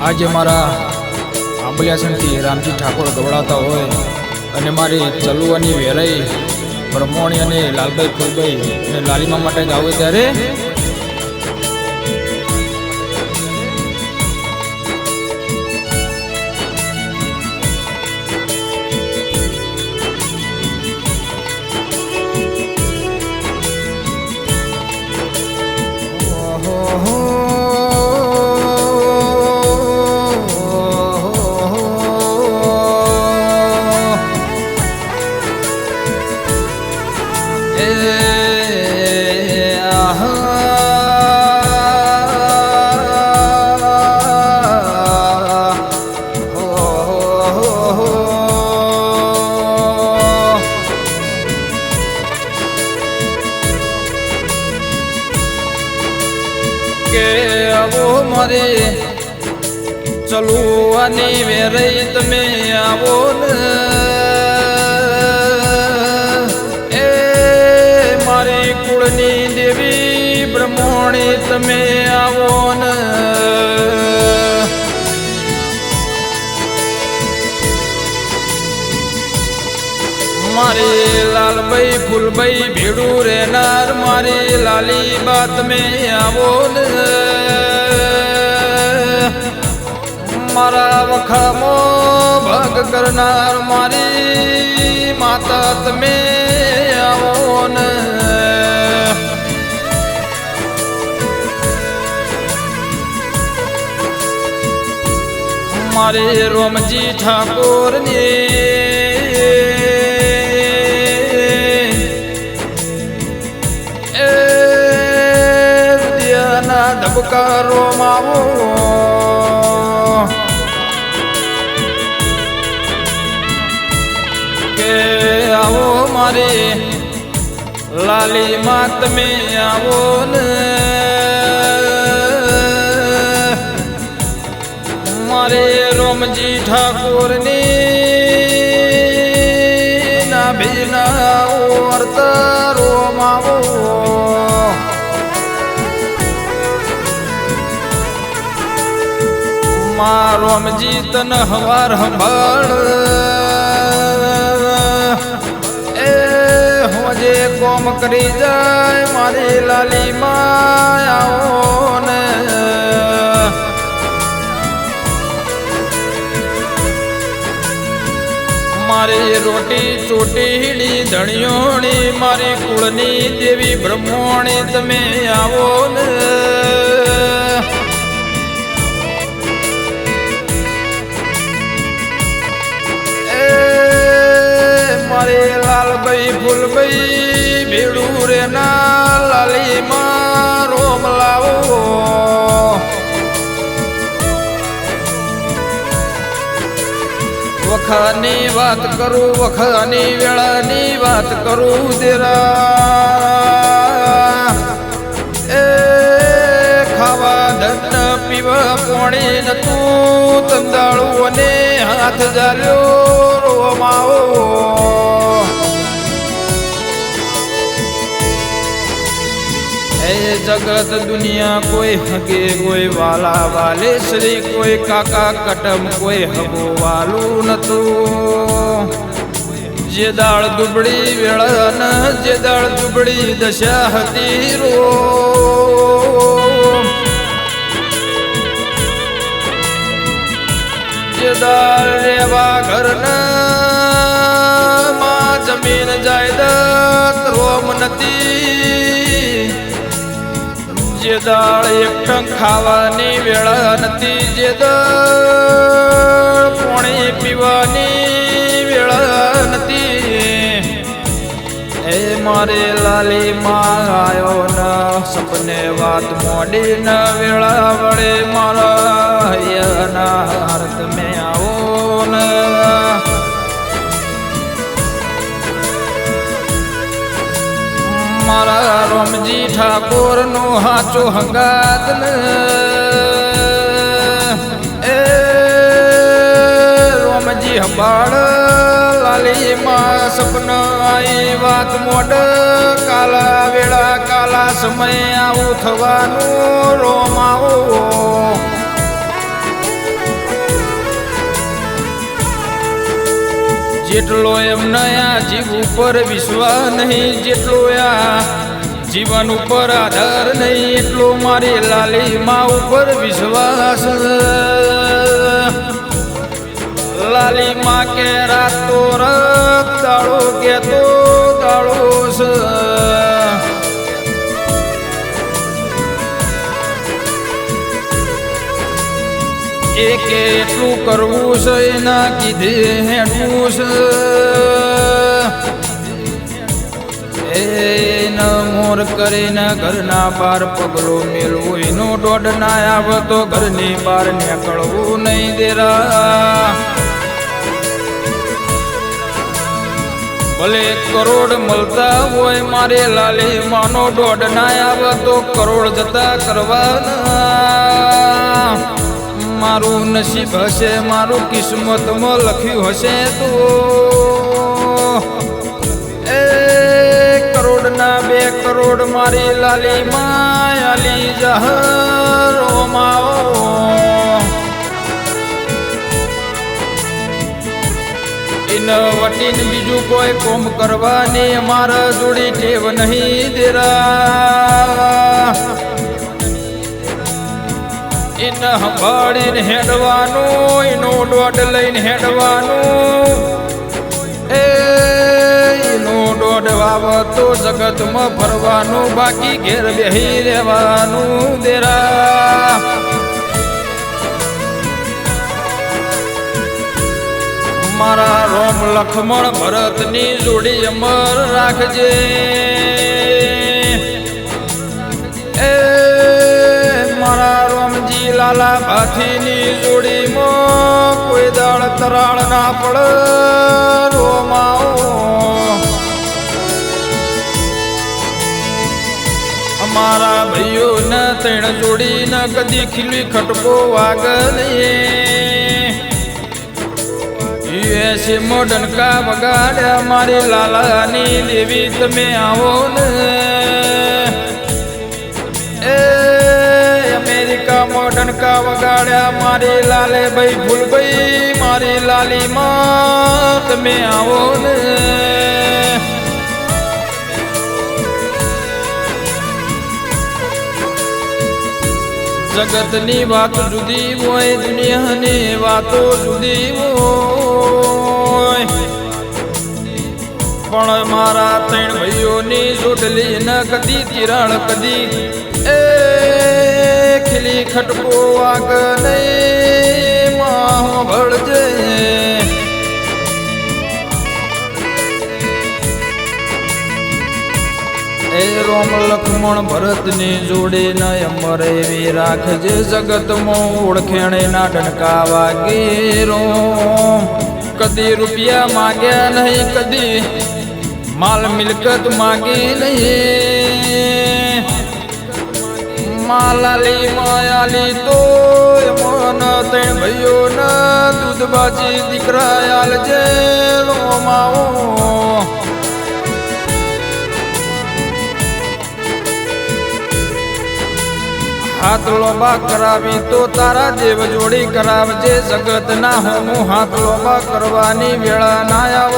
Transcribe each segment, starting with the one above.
આજે મારા આંબલિયાસણથી રામજી ઠાકોર ગવડાતા હોય અને મારી ચલુવાની વેરાઈ, બ્રહ્મોણી અને લાલભાઈ ફૂલભાઈ અને લાલીમા માટે ગાવે ત્યારે મારે ચલુવાની વેરઈ તમે આવો ને. એ મારી કુળની દેવી બ્રહ્મણી તમે આવો ને. મારી લાલભાઈ, ફૂલભાઈ ભેડું રહેનાર મારી લાલી બાત મેં આવો ને. મારા વખામો ભગ કરનાર મારી માતા તમે આવો ને. મારે રોમજી ઠાકોરની ધબકારો માવો મારે લાલી માં તમે આવો ને. મારે રોમજી ઠાકોરની ના ભીના ઓરતા રોમાવો મા રોમજી તન હવાર હંભાળ કોમ કરી જાય મારી લાલી માયાઓને. મારી રોટી ચોટીડી ધણિયોણી મારી કુળની દેવી બ્રહ્મોણી તમે આવો ને. મારી લાલભાઈ, ફૂલભાઈ ભેડું રે ના લાલી મારો મલાવો લાવો. વખાની વાત કરું, વખાની વેળાની વાત કરું દેરા એ ખાવા ધન પીવા પોણી નતું તંદાળું અને હાથ જાલ્યો રોમાવો. એ જગત દુનિયા કોઈ હગે કોઈ વાલા વાલે શ્રી કોઈ કાકા કટમ કોઈ હગો વાલું નતું જે દાળ દુબળી વેળન જે દાળ દુબળી દશા હતી રો દાળ રેવા ઘરના માં જમીન જાયદાદ રોમ નથી જે દાળ એકટં ખાવાની વેળ નથી જે દાળ પાણી પીવાની વેળ નથી. એ મારે લાલી માં આવ્યો ન, સપને વાત મોડી ન વેળા વળે મારા રમણજી ઠાકોરનો હાચો હંગાત એ રોમજી હબાળ લાલી માં સપન આઈ વાત મોડ કાલા વેળા, કાલા સમય આવું થવાનું રોમાવો જેટલો એમ નયા જીવ ઉપર વિશ્વાસ નહીં, જેટલો આ જીવન ઉપર આધાર નહીં, એટલો મારી લાલી માં ઉપર વિશ્વાસ લાલી માં કે રાત રત દાડો કે તો દાડો એકે એટલું કરવું છે, એના કીધે હેઠવું છે. એ મોર કરીને ઘરના બાર પગલો મેળવું, એનો દોઢ ના આવે તો ઘરની બહાર નીકળવું નહીં દેરા. ભલે કરોડ મળતા હોય મારે લાલી, માનો દોઢ ના આવે તો કરોડ જતા કરવાના. મારું નસીબ હશે, મારું કિસ્મતમાં લખ્યું હશે તો. કરોડના બે કરોડ મારી લાલી માયાલી જહરો માઓ વટીન બીજું કોઈ કોમ કરવાની મારા જોડી ટેવ નહીં દેરા. ઇન હંભાળીને હેડવાનું એનો દોડ લઈને હેડવાનું. એનો દોઢ વાવતો જગતમાં ફરવાનું બાકી ઘેર બેહી રહેવાનું દેરા. મારા રોમ લખમણ ભરતની જોડી અમર રાખજે. એ મારા રોમજી લાલા ભાથીની જોડીમાં કોઈ દાળ તરાળ ના પડ રોમાઓ અમારા ભાઈઓ ને ત્રણ જોડી ન કદી ખીલી ખટકો વાગલીએ. યુએસએ મોડનકા વગાડ્યા મારી લાલાની દેવી તમે આવો ને. એ અમેરિકા મોડનકા વગાડ્યા મારી લાલે ભાઈ ફૂલભાઈ મારી લાલી માં તમે આવો ને. જગતની વાત જુદી હોય, દુનિયાની વાતો જુદી હોય. પણ મારા ત્રણ ભાઈઓની જોડલી ન કદી કિરણ કદી. એ ખીલી ખટકો વાગ નહીં માં ભળજે રોમ લક્ષ્મણ ભરતની જોડે ન અમર એવી રાખજે જગતમાં ઓળખેણે ના ડણકા વાગે રોમ કદી રૂપિયા માગ્યા નહીં, કદી માલ મિલકત માગી નહીં. માલાલી, માયાલી તો મન ત્રણ ભયો ના દૂધ બાજી દીકરા આલજે રોમાઓ હાથ લોબા કરાવી તો તારા દેવ જોડી કરાવજે. જગત ના હું હાથ લોબા કરવાની વેળા ના આવ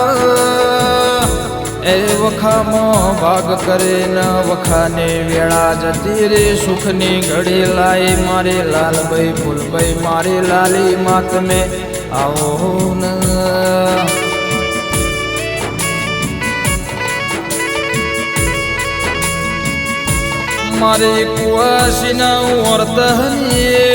એ વખામો ભાગ કરે ન વખાને વેળા જતી રે. સુખની ઘડી લાઈ મારે લાલભાઈ, ફૂલભાઈ, મારી લાલી માત તમે આવો ન. મારી કુવાસીના વર્તનીએ.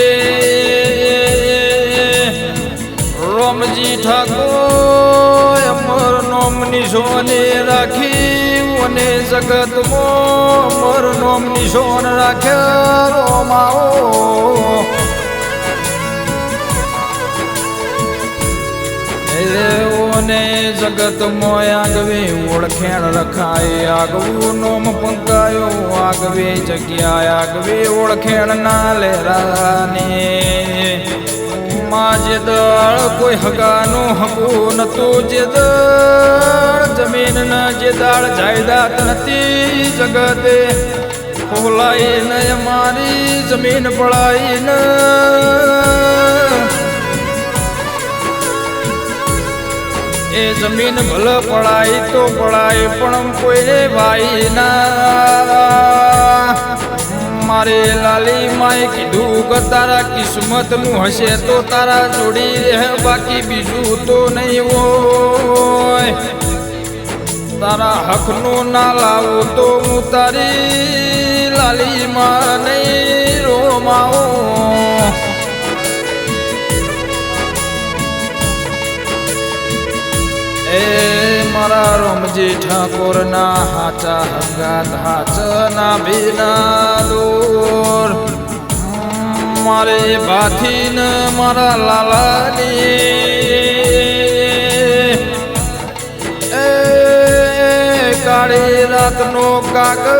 રોમજી ઠાકોર અમર નોમની સોને રાખી અને જગતમાં અમર નોમની સોન રાખ્યા રોમાઓ એઓને જગત મોય આગવે ઓળખેણ રખાય. આગવું નોમ પંકાયો, આગવે જગ્યા આગવે ઓળખેણ ના લેરાને માં જે દળ કોઈ હગાનું હકું નતું, જે દળ જમીન ના જે દાળ જાયદાદ નથી જગતે. ખોલાઈ ને મારી જમીન પડાઈ ને એ જમીન ભલે પડાય તો પડાય, પણ કોઈને ભાઈ ના. મારે લાલી માએ કીધું કે તારા કિસ્મતનું હશે તો તારા જોડી રહે, બાકી બીજું તો નહીં હોય. તારા હકનું ના લાવો તો હું તારી લાલી માં નહીં રોમાવો રમજી ઠાકોર ના હાચા હંગાત હાચ ના ભીના દોર. મારે ભાથી ને મારા લાલાની. એ કાળી રાતનો કાગર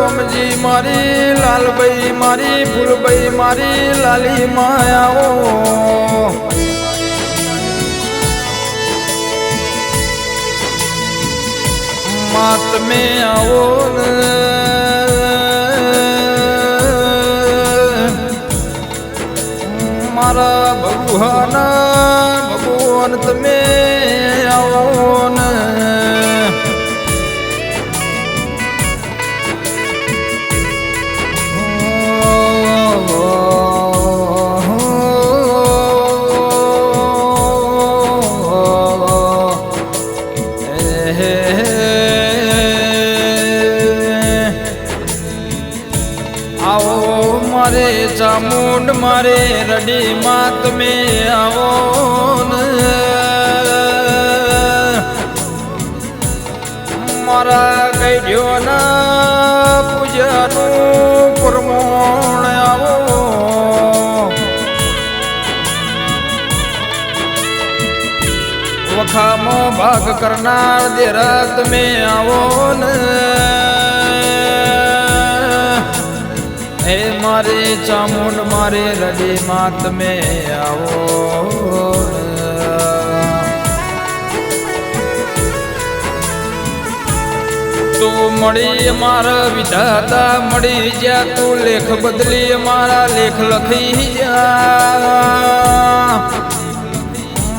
રમજી મારી, લાલભાઈ મારી ફૂલભાઈ મારી, લાલી માયાઓ. માતમે આવો ને મારા ભગવાન ભગવાન તમે આવો આવો તમે આવો મારા ગઈડ્યોના પૂજાનું પ્રમોણ આવો. વખામાં ભાગ કરનાર દેરા તમે આવો ને. હે મારે ચામુંડ, મારે રડી માત તમે આવો તું મળી અમારા વિધાતા, મળી જ્યાં તું લેખ બદલી અમારા લેખ લખી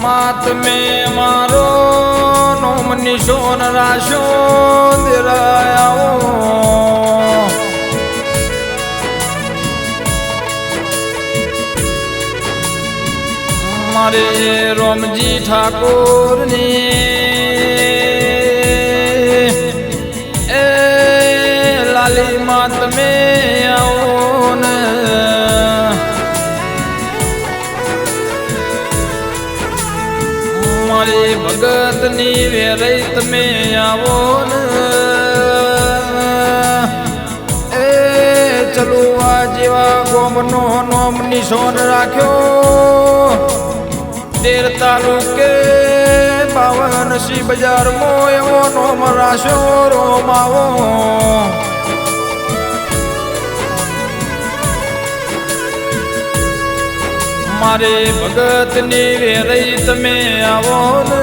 માત મે મારો નોમ નિશોન રાશો દેરાયાઓ મારે રોમજી ઠાકોરની. એ લાલી માં તમે આવો મારી ભગતની વેરઈ તમે આવો ને. આ જેવા ગોમનો નોમ નિશોન રાખ્યો. તેર તાલુકે બાવન સી બજાર મો એવો નોમ રાશો રોમાવો. મારે ભગતની વેરઈ તમે આવો ને.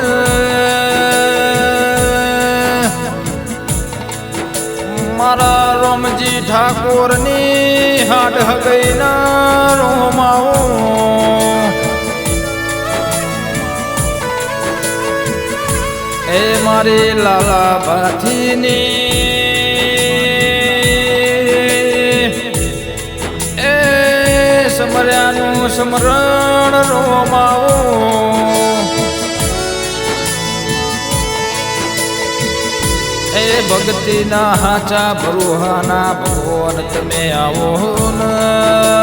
મારા રોમજી ઠાકોરની હાટ હગઈના લાલા ભાથીની એ સમર્યાનું સમરણ રોમાવો એ ભક્તિના હાચા ભરોહાના ભગવાન તમે આવો ને.